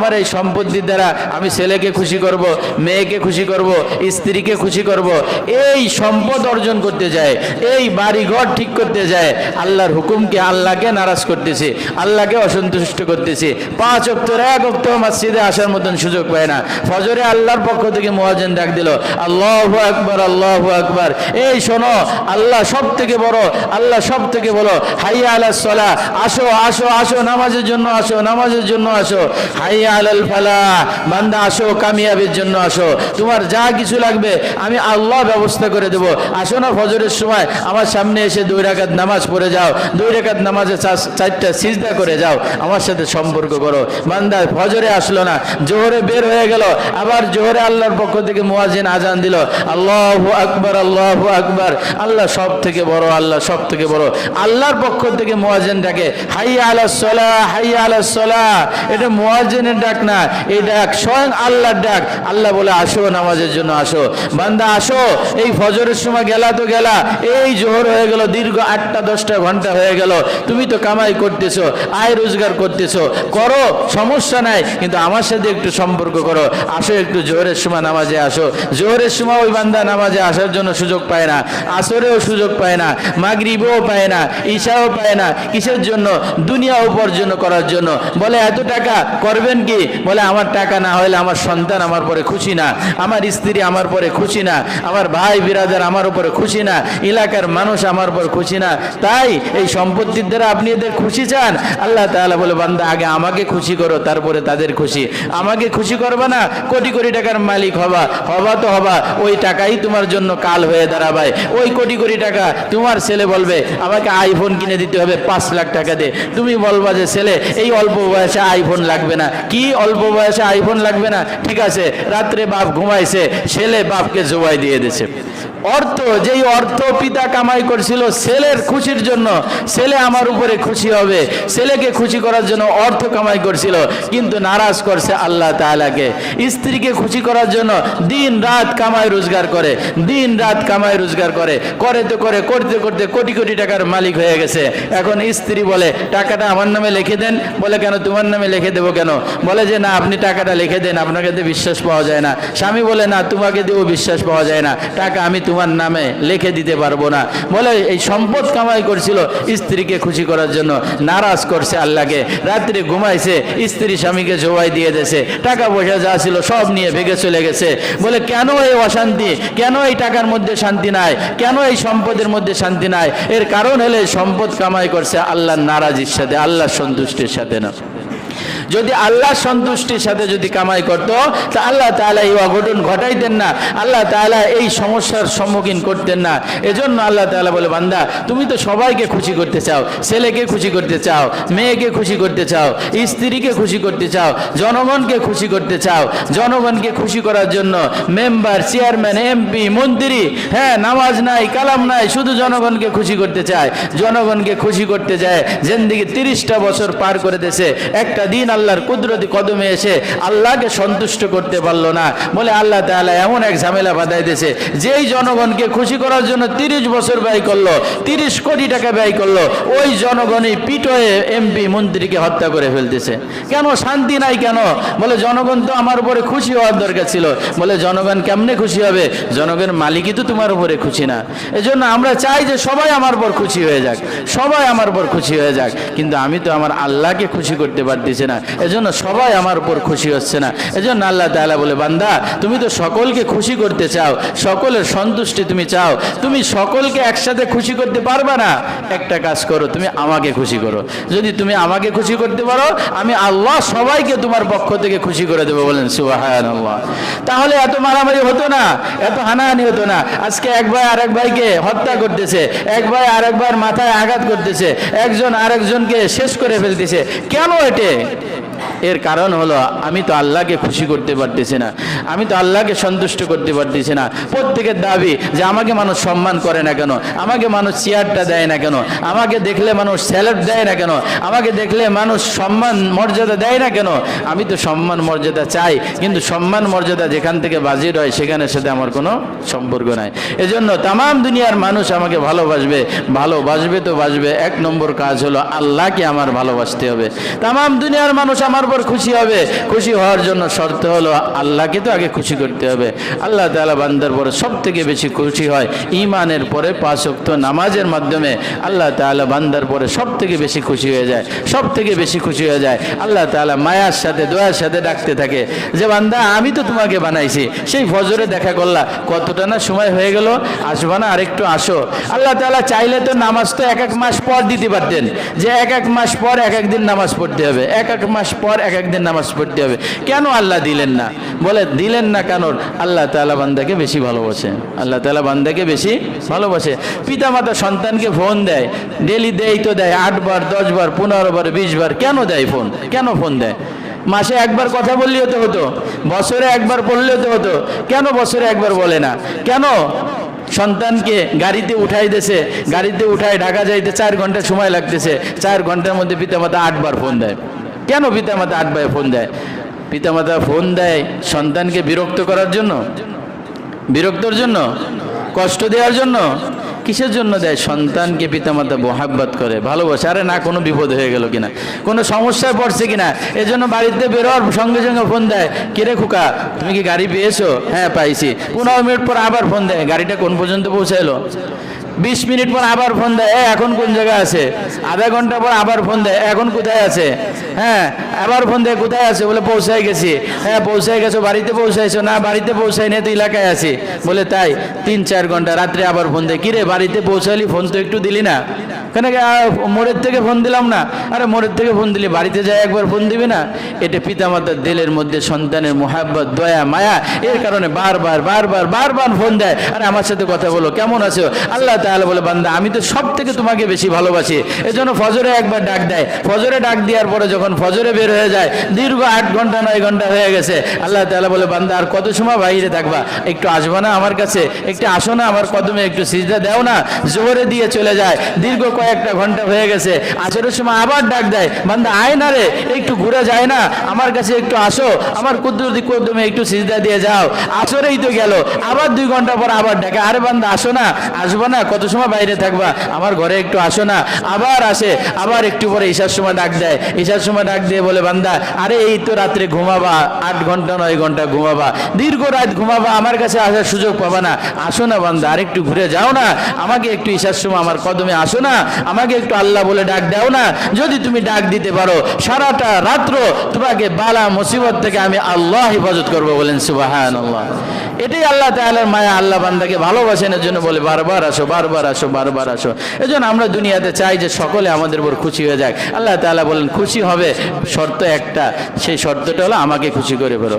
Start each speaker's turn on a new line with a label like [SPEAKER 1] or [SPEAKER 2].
[SPEAKER 1] আমার এই সম্পত্তির দ্বারা আমি ছেলেকে খুশি করব, মেয়েকে খুশি করব, স্ত্রীকে খুশি করব, এই সম্পদ অর্জন করতে যায়, এই বাড়ি ঘর ঠিক করতে যায়, আল্লাহর হুকুমকে আল্লাহকে নারাজ করতেছে, আল্লাহকে অসন্তুষ্ট করতেছে। পাঁচ অক্টর এক অক্টর মসজিদে আসার মতন সুযোগ পায় না। ফজরে আল্লাহর পক্ষ থেকে মহাজেন ডাক দিল, আল্লাহ আকবর আল্লাহ আকবর। এই শোনো, আল্লাহ সব থেকে বড়, আল্লাহ সব থেকে বলো হাইয়া আল্লাহ সলা আসো আসো আসো, নামাজের জন্য আসো, নামাজের জন্য আসো। হাইয়া আসো, কামিয়াবির জন্য আসো। তোমার যা কিছু লাগবে, আমি আল্লাহ ব্যবস্থা করে দেবো। আসো না ফজরের সময়, আমার সামনে এসে দুই রাকাত নামাজ পড়ে যাও। দুই রাকাত নামাজে চারটা সিজদা করে যাও। আমার সাথে সম্পর্ক করো। বান্দা ফজরে আসলো না, জোহরে বের হয়ে গেল। আবার জোহরে আল্লাহর পক্ষ থেকে মুয়াজিন আজান দিল। আল্লাহ আকবর আল্লাহ আকবর। আল্লাহ সব থেকে বড়, আল্লাহ সব থেকে বড়। আল্লাহর পক্ষ থেকে মুয়াজিন ডাকে হাইয়া আলা সলা হাইয়া আলা সলা এটা মুয়াজিনের ডাক না, এই ডাক স্বয়ং আল্লাহর ডাক। আল্লাহ বলে, আসো নামাজের জন্য, আসো। বান্দা, আসো। এই ফজরের সময় গেলা তো গেলা। এই জোহর হয়ে গেল, দীর্ঘ আটটা, দশটা ঘণ্টা হয়ে গেল। তুমি তো কামাই করতেছো, আয় রোজগার করতেছো। করো, সমস্যা নাই, কিন্তু আমার সাথে একটু সম্পর্ক করো। আসো একটু জোহরের সময় নামাজে আসো। জোহরের সময় ওই বান্দা নামাজে আসার জন্য সুযোগ পায় না। আসরেও সুযোগ পায় না, মাগরিবও পায় না ঈশাও পায় না। কিসের জন্য? দুনিয়া উপার্জন করার জন্য। বলে, এত টাকা করবেন কি? বলে, আমার টাকা না হলে আমার সন্তান আমার পরে খুশি না, আমার স্ত্রী আমার পরে খুশি না, আমার ভাই বিরাদার আমার উপরে খুশি না, এলাকার মানুষ আমার উপর খুশি না। তাই এই সম্পত্তির দ্বারা আপনি এদের খুশি চান? আল্লাহ তাআলা বলে, বান্দা, আগে আমাকে খুশি করো, তারপরে তাদের খুশি। আমাকে খুশি করবা না? কোটি কোটি টাকার মালিক হবা হবা তো হবা, ওই টাকাই তোমার জন্য কাল হয়ে দাঁড়াবে ওই কোটি কোটি টাকা তোমার ছেলে বলবে, আমাকে আইফোন কিনে দিতে হবে, পাঁচ লাখ টাকা দিয়ে তুমি বলবা যে, ছেলে, এই অল্প বয়সে আইফোন লাগবে না কি অল্প বয়সে আইফোন লাগবে না? ঠিক আছে, রাত্রে বাপ ঘুমাইছে, ছেলে বাপকে জোবাই দিয়ে দিছে। অর্থ, যেই অর্থ পিতা কামাই করছিল, ছেলের খুশির জন্য ছেলে আমার উপরে খুশি হবে। ছেলেকে খুশি করার জন্য অর্থ কামাই করছিল, কিন্তু নারাজ করছে আল্লাহ তাআলাকে। স্ত্রীকে খুশি করার জন্য দিন রাত কামাই রোজগার করে, দিন রাত কামাই রোজগার করে। করে তো করে, করতে করতে কোটি কোটি টাকার মালিক হয়ে গেছে। এখন স্ত্রী বলে, টাকাটা আমার নামে লিখে দেন। বলে, কেন তোমার নামে লিখে দেবো কেন? বলে যে, না, আপনি টাকাটা লিখে দেন, আপনাকে দিয়ে বিশ্বাস পাওয়া যায় না। স্বামী বলে, না, তোমাকে দিয়েও বিশ্বাস পাওয়া যায় না। টাকা আমি তোমার নামে লিখে দিতে পারব না। বলে এই সম্পদ কামাই করছিল স্ত্রীকে খুশি করার জন্য। নারাজ করছে আল্লাহকে। রাত্রে ঘুমাইছে, স্ত্রী স্বামীকে জোয়াই দিয়ে দেছে টাকা পয়সা যা ছিল সব নিয়ে ভেগে চলে গেছে। বলে, কেন এই অশান্তি? কেন এই টাকার মধ্যে শান্তি নাই? কেন এই সম্পদের মধ্যে শান্তি নাই? এর কারণ হলে সম্পদ কামাই করছে আল্লাহর নারাজির সাথে, আল্লাহর সন্তুষ্টির সাথে না। যদি আল্লাহ সন্তুষ্টির সাথে যদি কামাই করত, তা আল্লাহ তাআলা এই অঘটন ঘটাইতেন না। আল্লাহ তাআলা এই সমস্যার সম্মুখীন করতেন না। এজন্য আল্লাহ তাআলা বলে, বান্দা, তুমি তো সবাইকে খুশি করতে চাও, ছেলেকে খুশি করতে চাও, মেয়েকে খুশি করতে চাও, স্ত্রীকে খুশি করতে চাও, জনগণকে খুশি করতে চাও, জনগণকে খুশি করার জন্য মেম্বার, চেয়ারম্যান, এমপি, মন্ত্রী হ্যাঁ নামাজ নাই, কালাম নাই, শুধু জনগণকে খুশি করতে চায়। জনগণকে খুশি করতে যায়, জিন্দিগি তিরিশটা বছর পার করে দেশে একটা দিন আল্লাহর কুদরতি কদমে এসে আল্লাহকে সন্তুষ্ট করতে পারল না। বলে আল্লাহ তাআলা এমন এক ঝামেলা বাধাই দিয়েছে যেই জনগণকে খুশি করার জন্য তিরিশ বছর ব্যয় করল, তিরিশ কোটি টাকা ব্যয় করল, ওই জনগণই পিটয়ে এমপি মন্ত্রীকে হত্যা করে ফেলতেছে। কেন? শান্তি নাই কেন? বলে, জনগণ তো আমার উপরে খুশি হওয়ার দরকার ছিল। বলে, জনগণ কেমনে খুশি হবে? জনগণ মালিকই তো তোমার উপরে খুশি না। এজন্য আমরা চাই যে সবাই আমার উপর খুশি হয়ে যাক, সবাই আমার উপর খুশি হয়ে যাক। কিন্তু আমি তো আমার আল্লাহকে খুশি করতে পারতেছি না। এজন্য সবাই আমার উপর খুশি হচ্ছে না। এজন্য আল্লাহ তাআলা বলে, বান্দা, তুমি তো সকলকে খুশি করতে চাও, সকলের সন্তুষ্টি তুমি চাও, তুমি সকলকে একসাথে খুশি করতে পারবে না। একটা কাজ করো, তুমি আমাকে খুশি করো। যদি তুমি আমাকে খুশি করতে পারো, আমি আল্লাহ সবাইকে তোমার পক্ষ থেকে খুশি করে দেবো বলেন সুবাহান তাহলে এত মারামারি হতো না, এত হানাহানি হতো না। আজকে এক ভাই আরেক ভাইকে হত্যা করতেছে, এক ভাই আরেক ভাইয়ের মাথায় আঘাত করতেছে, একজন আরেকজনকে শেষ করে ফেলতেছে। কেন এটে? এর কারণ হলো, আমি তো আল্লাহকে খুশি করতে পারতেছি না। আমি তো আল্লাহকে সন্তুষ্ট করতে পারতেছি না। প্রত্যেকের দাবি যে আমাকে মানুষ সম্মান করে না কেন? আমাকে মানুষ চেয়ারটা দেয় না কেন? আমাকে দেখলে মানুষ স্যালাড দেয় না কেন? আমাকে দেখলে মানুষ সম্মান, মর্যাদা দেয় না কেন? আমি তো সম্মান, মর্যাদা চাই, কিন্তু সম্মান, মর্যাদা যেখান থেকে বাজির হয়, সেখানের সাথে আমার কোনো সম্পর্ক নাই। এজন্য তাম দুনিয়ার মানুষ আমাকে ভালোবাসবে। ভালোবাসবে তো বাসবে। এক নম্বর কাজ হলো আল্লাহকে আমার ভালোবাসতে হবে। তাম দুনিয়ার মানুষ আমার উপর খুশি হবে। খুশি হওয়ার জন্য শর্ত হলো আল্লাহকে তো আগে খুশি করতে হবে। আল্লাহ তাআলা বান্দার পরে সব থেকে বেশি খুশি হয় ইমানের পরে পাঁচ ওয়াক্ত নামাজের মাধ্যমে। আল্লাহ তাআলা বান্দার পরে সব থেকে বেশি খুশি হয়ে যায় সব থেকে বেশি খুশি হয়ে যায়। আল্লাহ তাআলা মায়ার সাথে, দয়ার সাথে ডাকতে থাকে যে, বান্দা, আমি তো তোমাকে বানাইছি। সেই ফজরে দেখা করলা, কতটা না সময় হয়ে গেল? আসবা না, আরেকটু আসো। আল্লাহ তাআলা চাইলে তো নামাজ তো এক এক মাস পর দিতে পারতেন। যে এক এক মাস পর এক একদিন নামাজ পড়তে হবে। এক এক মাস পর এক একদিন নামাজ পড়তে হবে। কেন আল্লাহ দিলেন না? বলে, দিলেন না কেন আল্লাহ তালা বান্দাকে বেশি ভালোবাসে। আল্লাহ তালা বান্দাকে বেশি ভালোবাসে। পিতামাতা সন্তানকে ফোন দেয়, ডেলি দেয় তো দেয় আটবার দশবার পনেরো বার, বিশ বার, কেন দেয় ফোন? কেন ফোন দেয়? মাসে একবার কথা বললেও তো হতো, বছরে একবার বললেও তো হতো, কেন বছরে একবার বলে না? কেন? সন্তানকে গাড়িতে উঠাই দেছে, গাড়িতে উঠায় ঢাকা যাইতে চার ঘণ্টা সময় লাগতেছে, চার ঘণ্টার মধ্যে পিতামাতা আটবার ফোন দেয়। কেন পিতামাতা আটবার ফোন দেয়? পিতামাতা ফোন দেয় সন্তানকে বিরক্ত করার জন্য? বিরক্তর জন্য? কষ্ট দেওয়ার জন্য? কিসের জন্য দেয়? সন্তানকে পিতামাতা মোহাব্বত করে, ভালোবাসে। আরে না, কোনো বিপদ হয়ে গেল কিনা? কোনো সমস্যায় পড়ছে কিনা? এজন্য বাড়িতে বেরোর সঙ্গে সঙ্গে ফোন দেয়, কিরে খুকা, তুমি কি গাড়ি পেয়েছ? হ্যাঁ পাইছি। পনেরো মিনিট পর আবার ফোন দেয়, গাড়িটা কোন পর্যন্ত পৌঁছাইলো বিশ মিনিট পর আবার ফোন দেয় "এ, এখন কোন জায়গায় আছে? আধা ঘণ্টা পর আবার ফোন দেয় এখন কোথায় আছে? হ্যাঁ আবার ফোন দেয় কোথায় আছে? বলে পৌঁছায় গেছি। হ্যাঁ পৌঁছায় গেছো বাড়িতে পৌঁছাইছো? না বাড়িতে পৌঁছাই না তো এলাকায় আছি। বলে তাই তিন চার ঘণ্টা রাত্রে আবার ফোন দেয়। কিরে বাড়িতে পৌঁছালি ফোন তো একটু দিলি না। কেন মোড়ের থেকে ফোন দিলাম না। আরে, মোড়ের থেকে ফোন দিলি, বাড়িতে যায় একবার ফোন দিবি না? এটা পিতামাতার দিলের মধ্যে সন্তানের মোহাব্বত, দয়া, মায়া, এর কারণে বারবার বারবার বারবার ফোন দেয়। আরে, আমার সাথে কথা বলো, কেমন আছো? আল্লাহ তাআলা বলে, বান্দা, আমি তো সব থেকে তোমাকে বেশি ভালোবাসি। এজন্য ফজরে একবার ডাক দেয়। ফজরে ডাক দেওয়ার পরে যখন ফজরে বের হয়ে যায়, দীর্ঘ আট ঘণ্টা, নয় ঘণ্টা হয়ে গেছে। আল্লাহ তাআলা বলে, বান্দা, আর কত সময় বাইরে থাকবা? একটু আসবা না আমার কাছে? একটু আসো না আমার কদমে, একটু সিজদা দেও না? জোহরে দিয়ে চলে যায়। দীর্ঘ কয়েকটা ঘণ্টা হয়ে গেছে। আসরের সময় আবার ডাক দেয়, বান্দা, আয় না রে, একটু ঘুরে যায় না। আমার কাছে একটু আসো, আমার কুদ্দুর কদমে একটু সিজদা দিয়ে যাও। আসরেই তো গেল, আবার দুই ঘণ্টা পর আবার ডাকে, আরে বান্দা, আসো না, আসব না, কত সময় বাইরে থাকবা? আমার ঘরে একটু আসো না। আবার আসে, আবার একটু পরে ঈশার সময় ডাক দেয়। ঈশার সময় ডাক দিয়ে বলে, বান্দা, আরে এই তো রাত্রে ঘুমাবা, আট ঘণ্টা, নয় ঘণ্টা ঘুমাবা। দীর্ঘ রাত ঘুমাবা, আমার কাছে আসার সুযোগ পাবা না। আসো না বান্দা আর একটু ঘুরে যাও না। আমাকে একটু ঈশার সময় আমার কদমে আসো না। আমাকে একটু আল্লাহ বলে ডাক দাও না। যদি তুমি ডাক দিতে পারো, সারাটা রাত্র তোমাকে বালা মুসিবত থেকে আমি আল্লাহ হেফাজত করব বলেন সুবাহান আল্লাহ এটাই আল্লাহ তাআলার মায়া, আল্লাহ বান্দাকে ভালোবাসেন এর জন্য বলে বারবার আসো বারবার আসো বারবার আসো। এজন্য আমরা দুনিয়াতে চাই যে সকলে আমাদের উপর খুশি হয়ে যাক। আল্লাহ তাআলা বলেন, খুশি হবে শর্ত একটা, সেই শর্তটা হলো আমাকে খুশি করে ফেলো।